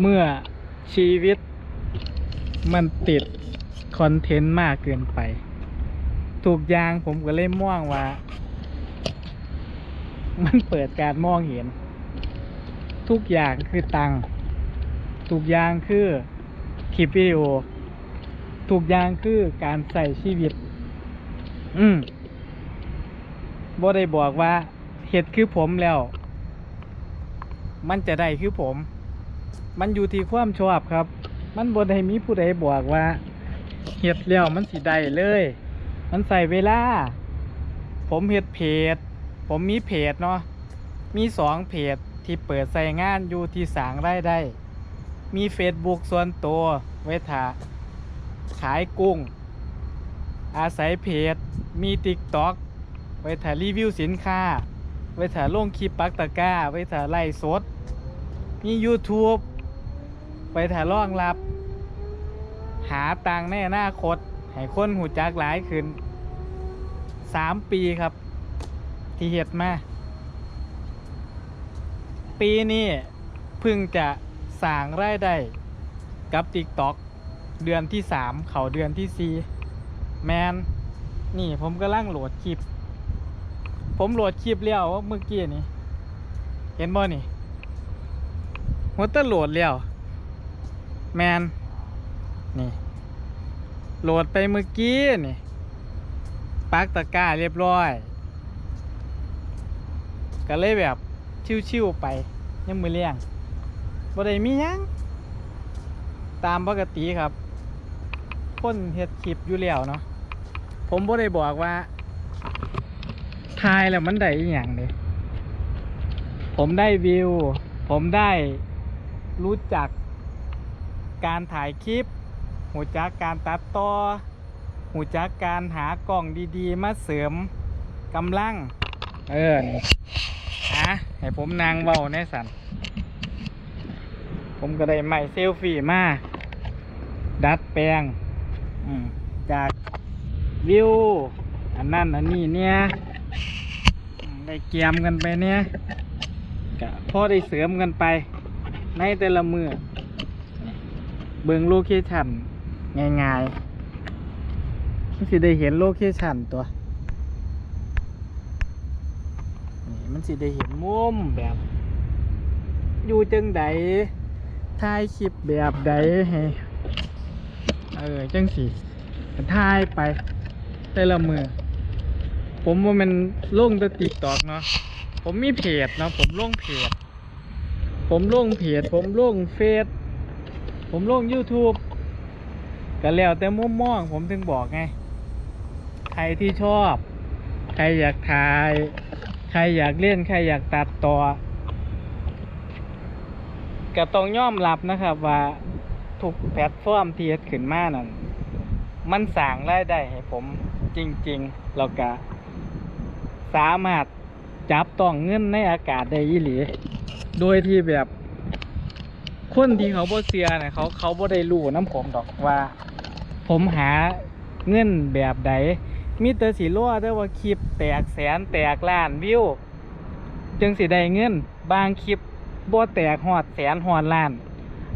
เมื่อชีวิตมันติดคอนเทนต์มากเกินไป ถูกยางผมก็เลยม่วงว่า มันเปิดการมองเห็น ทุกอย่างคือตังค์ทุกอย่างคือคลิปวิดีโอทุกอย่างคือการใส่ชีวิต อืมบ่ได้บอกว่าเห็ดคือผมแล้ว มันจะได้คือผม มันอยู่ที่ความชอบครับ มันบ่ได้มีผู้ใดบอกว่าเห็ดแล้วมันสิได้เลย มันใส่เวลา ผมเห็ดเพจ ผมมีเพจเนาะ มีสองเพจที่เปิดใส่งานอยู่ที่สางรายได้ มี Facebook ส่วนตัวไว้ถ่าขายกุ้ง อาศัยเพจ มี TikTok ไว้ถ่ารีวิวสินค้า ไว้ถ่าลงคลิปปักตะก้า ไว้ถ่าไล่สด มี YouTube ไปถ่ารองรับ หาตังในอนาคตให้คนหูจักหลายขึ้นสามปีครับ ที่เห็ดมา ปีนี้เพิ่งจะสร้างรายได้กับ TikTok เดือนที่สามเขาเดือนที่สี่แมนนี่ผมกำลังโหลดคลิป ผมโหลดคลิปแล้วเมื่อกี้นี่ เห็นบ่นี่หัวตะโหลดแล้ว แมนนี่ โหลดไปเมื่อกี้นี่ปักตะกร้าเรียบร้อย ก็เลยแบบชิวๆไปยังมือเลี้ยงบ่ได้มียัง ตามปกติครับคนเฮ็ดคลิปอยู่แล้วเนาะผมบ่ได้บอกว่าทายแล้วมันได้อหย่างเด้ผมได้วิว ผมได้รู้จัก การถ่ายคลิป หูจักการตัดต่อ หูจักการหากล่องดีๆ มาเสริมกำลัง เออนี่ฮะให้ผมนางเบาแน่สัน ผมก็ได้ใหม่เซลฟี่มา ดัดแปลงจากวิว อันนั้นอันนี้เนี่ยได้เกียมกันไปเนี่ยก็พอได้เสริมกันไป ในแต่ละมือ เบิ่งโลเคชั่นง่ายๆมันสิได้เห็นโลเคชั่นตัวนี่มันสิได้เห็นมุมแบบ อยู่จังใดถ่ายคลิปแบบใดให้เออจังสิถ่ายไป แต่ละมือผมว่ามันลงแต่ติ๊กตอกเนาะผมมีเพจเนาะผมลงเพจผมลงเพจผมลงเฟซ ผมลง YouTube ก็แล้วแต่มุมมองผมถึงบอกไง ใครที่ชอบ ใครอยากถ่าย ใครอยากเล่น ใครอยากตัดต่อก็ต้องยอมรับนะครับ ว่าทุกแพลตฟอร์มที่เฮ็ดขึ้นมานั่นมันสร้างรายได้ให้ผมจริงๆแล้วก็สามารถจับต้องเงินในอากาศได้ยี่หลี โดยที่แบบ คนที่เขาบ่เสียเนี่ยเขาเขาบ่ได้รู้น้ำผมดอกว่า ผมหาเงินแบบใดมีแต่สิรัวแต่ว่าคลิปแตกแสนแตกล้านวิวจึงสิได้เงิน บางคลิปบ่แตกหอดแสนหอดล้าน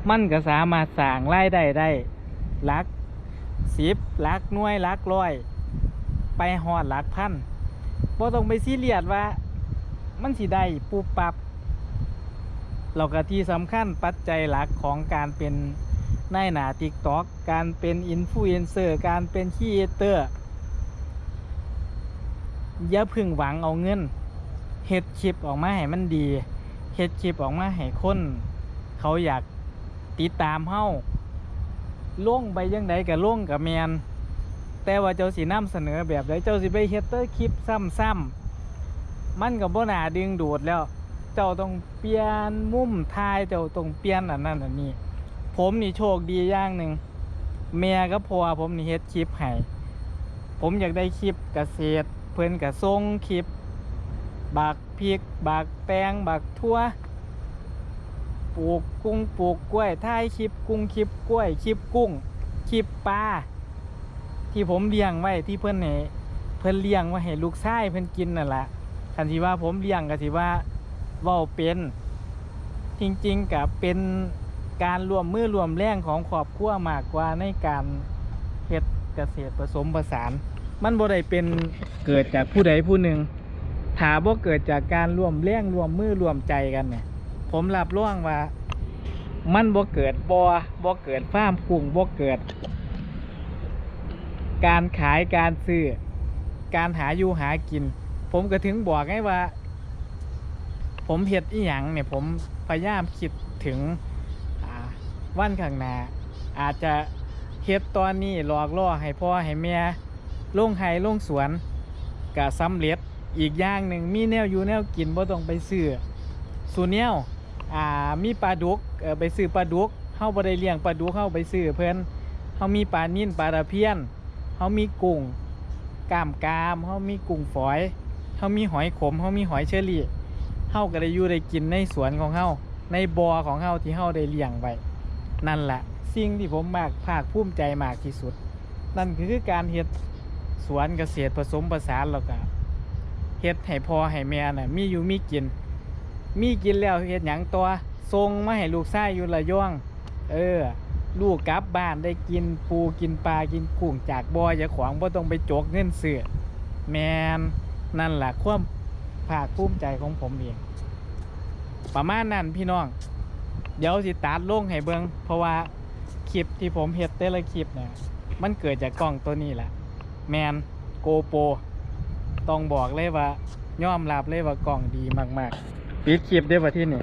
มันก็สามารถสร้างรายได้ได้ลักสิบลักหน่วยลักร้อย ไปหอดลักพันบ่ต้องไปซีเรียสว่า มันสิได้ปูปับ เราก็ที่สำคัญปัจจัยหลักของการเป็นนายหนาติ๊กต็อกการเป็นอินฟลูเอนเซอร์การเป็นคีเอเตอร์อย่าพึ่งหวังเอาเงินเฮ็ดคลิปออกมาให้มันดีเฮ็ดคลิปออกมาให้คน เขาอยากติดตามเฮาล่งไปยังไดก็ลงกับแมนแต่ว่าเจ้าสินำเสนอแบบใดเจ้าสิไปเฮ็ดเตอร์คลิปซ้ำๆมันก็บ่น่าดึงดูดแล้ว เจ้าต้องเปลี่ยนมุมถ่ายเจ้าต้องเปลี่ยนอันนั้นอันนี้ ผมนี่โชคดีอย่างหนึ่งแม่กับพ่อผมนี่เฮ็ดคลิปให้ผมอยากได้คลิปเกษตร เพิ่อนก็ส่งคลิป บักพริก บักแตงบักทั่วปลูกกุ้งปลูกกล้วยถ่ายคลิปกุ้งคลิปกล้วยคลิปกุ้งคลิปปลาที่ผมเลี้ยงไว้ที่เพิ่อนให้เพิ่อนเลี้ยงไว้ให้ลูกชายเพิ่อนกินนั่นแหละคันทีว่าผมเลี้ยงก็สิว่า ว้าเป็นจริงๆกับเป็นการรวมมือรวมแรงของครอบครัวมากกว่าในการเฮ็ดเกษตรผสมผสาน มันบ่ได้เป็นเกิดจากผู้ใดผู้หนึ่งถ้าบ่เกิดจากการรวมแรงรวมมือรวมใจกันเนี่ย ผมรับรองว่า มันบ่เกิดบ่บ่เกิดฟาร์มกุ้งบ่เกิด การขายการซื้อการหาอยู่หากิน ผมก็ถึงบอกไงว่า ผมเฮ็ดอีหยังเนี่ยผมพยายามคิดถึงอ่าวันข้างหน้าอาจจะเฮ็ดตอนนี้หลอกล่อให้พ่อให้แม่ลงไห้ลงสวนก็สำเร็จอีกอย่างหนึ่งมีแนวอยู่แนวกินบ่ต้องไปซื้อสูแนวอ่ามีปลาดุกเออไปซื้อปลาดุกเฮาบ่ได้เลี้ยงปลาดุกเฮาไปซื้อเพิ่นเฮามีปลานิ่นปลาตะเพียนเฮามีกุ้งกามกามเฮามีกุ้งฝอยเฮามีหอยขมเฮามีหอยเชอรี่ เฮาก็ได้อยู่ได้กินในสวนของเฮาในบ่อของเฮาที่เฮาได้เลี้ยงไว้นั่นแหละสิ่งที่ผมมากภาคภูมิใจมากที่สุด นั่นคือการเฮ็ดสวนเกษตรผสมผสานแล้วก็เฮ็ดให้พ่อให้แม่น่ะมีอยู่มีกิน มีกินแล้วเฮ็ดหยังตัวส่งมาให้ลูกชายอยู่ละย่อง เออ ลูกกลับบ้านได้กินปูกินปลากินกุ้งจากบ่ออย่าขวางบ่ต้องไปจกเงินซื้อแมนนั่นแหละความ ภาคภูมิใจของผมเอง ประมาณนั้นพี่น้อง เดี๋ยวสิตัดลงให้เบิงเพราะว่าคลิปที่ผมเฮ็ดแต่ละคลิปเนี่ยมันเกิดจากกล้องตัวนี้แหละแมนโกโปต้องบอกเลยว่ายอมรับเลยว่ากล้องดีมาก ๆ ปิดคลิปได้ป่ะที่นี่